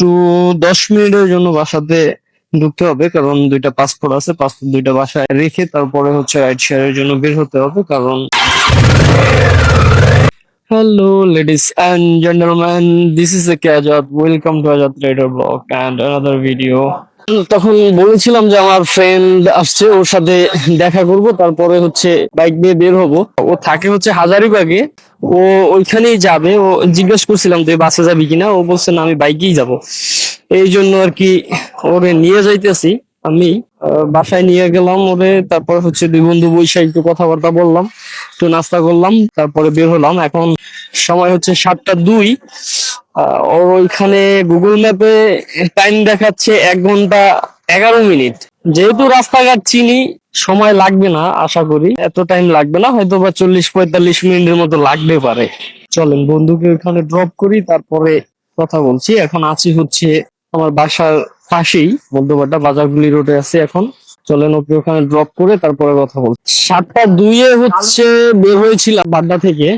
একটু দশ মিনিটের জন্য বাসাতে ঢুকতে হবে, কারণ দুইটা পাসপোর্ট আছে পাসপোর্ট দুইটা বাসায় রেখে তারপরে হচ্ছে রাইড শেয়ারের জন্য বের হতে হবে, কারণ hello ladies and gentleman this is a ক্যাজত welcome to Azad rider blog and another video তখন বলেছিলাম যে আমার ফ্রেন্ড আসছে, ওর সাথে দেখা করব, তারপরে হচ্ছে বাইক নিয়ে বের হব। ও থাকে হচ্ছে হাজারিবাগে, ও ওইখানেই যাবে। ও জিজ্ঞেস করছিলাম, তুই বাসে যাবি কিনা? ও বলছে, না, আমি বাইকেই যাব। এই জন্য আর কি ওরে নিয়ে যাইতেছি আমি। বাসায় নিয়ে গেলাম ওরে, তারপর হচ্ছে দুই বন্ধু বৈশা একটু কথাবার্তা বললাম, একটু নাস্তা করলাম, তারপরে বের হলাম। এখন সময় হচ্ছে সাতটা দুই। ওর ওইখানে গুগল ম্যাপে টাইম দেখাচ্ছে এক ঘণ্টা এগারো মিনিট। যেহেতু রাস্তাঘাট চিনি, সময় লাগবে না, আশা করি। এত টাইম লাগবে না হয়তো বা চল্লিশ পঁয়তাল্লিশ মিনিটের মতো লাগতে পারে। চলেন, বন্ধুকে ওখানে ড্রপ করি, তারপরে কথা বলছি। এখন আছি হচ্ছে আমার বাসার পাশেই মধ্যবাড্ডা বাজারগুলি রোডে আছে এখন। চলেন ওকে ওখানে ড্রপ করে তারপরে কথা বলছি সাতটা দুইয়ে হচ্ছে বের হয়েছিলাম বাড্ডা থেকে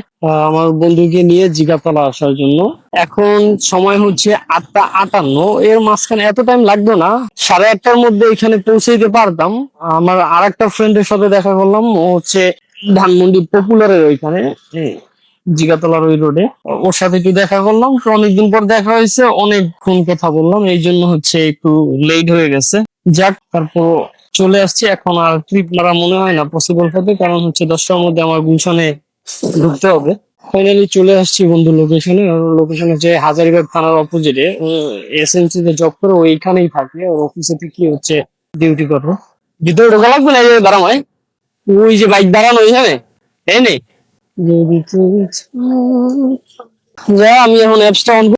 আমার বন্ধুকে নিয়ে জিগাতলা আসার জন্য। এখন সময় হচ্ছে আটটা আটান্ন। এর মাঝখানে এত টাইম লাগতো না, সাড়ে আটটার মধ্যে এখানে পৌঁছে দিতে পারতাম। আমার আর একটা ফ্রেন্ডের সাথে দেখা করলাম, ও হচ্ছে ধানমন্ডি পপুলারের ওইখানে জিগাতলার ওই রোডে ওর সাথে একটু দেখা করলাম, তো অনেকদিন পর দেখা হয়েছে, অনেকক্ষণ কথা বললাম, এই জন্য হচ্ছে একটু লেট হয়ে গেছে। যাক, তারপর চলে আসছি। এখন আর ট্রিপ মারা মনে হয় না পসিবল হবে, কারণ হচ্ছে দশটার মধ্যে আমার গুলশানে ঢুকতে হবে। ফাইনালি চলে আসছি বন্ধু লোকেশনে লোকেশন হচ্ছে হাজারিবাগ থানার অপোজিটে এসএমসি তে জব করে ওইখানেই থাকে। ওর অফিসে থেকে হচ্ছে ডিউটি করে ভিতরে ঢোকা লাগবে না এই যে দাঁড়ামায় ওই যে বাইক দাঁড়ানো ওইখানে? তাই নেই যা আমি এখন অ্যাপসটা অন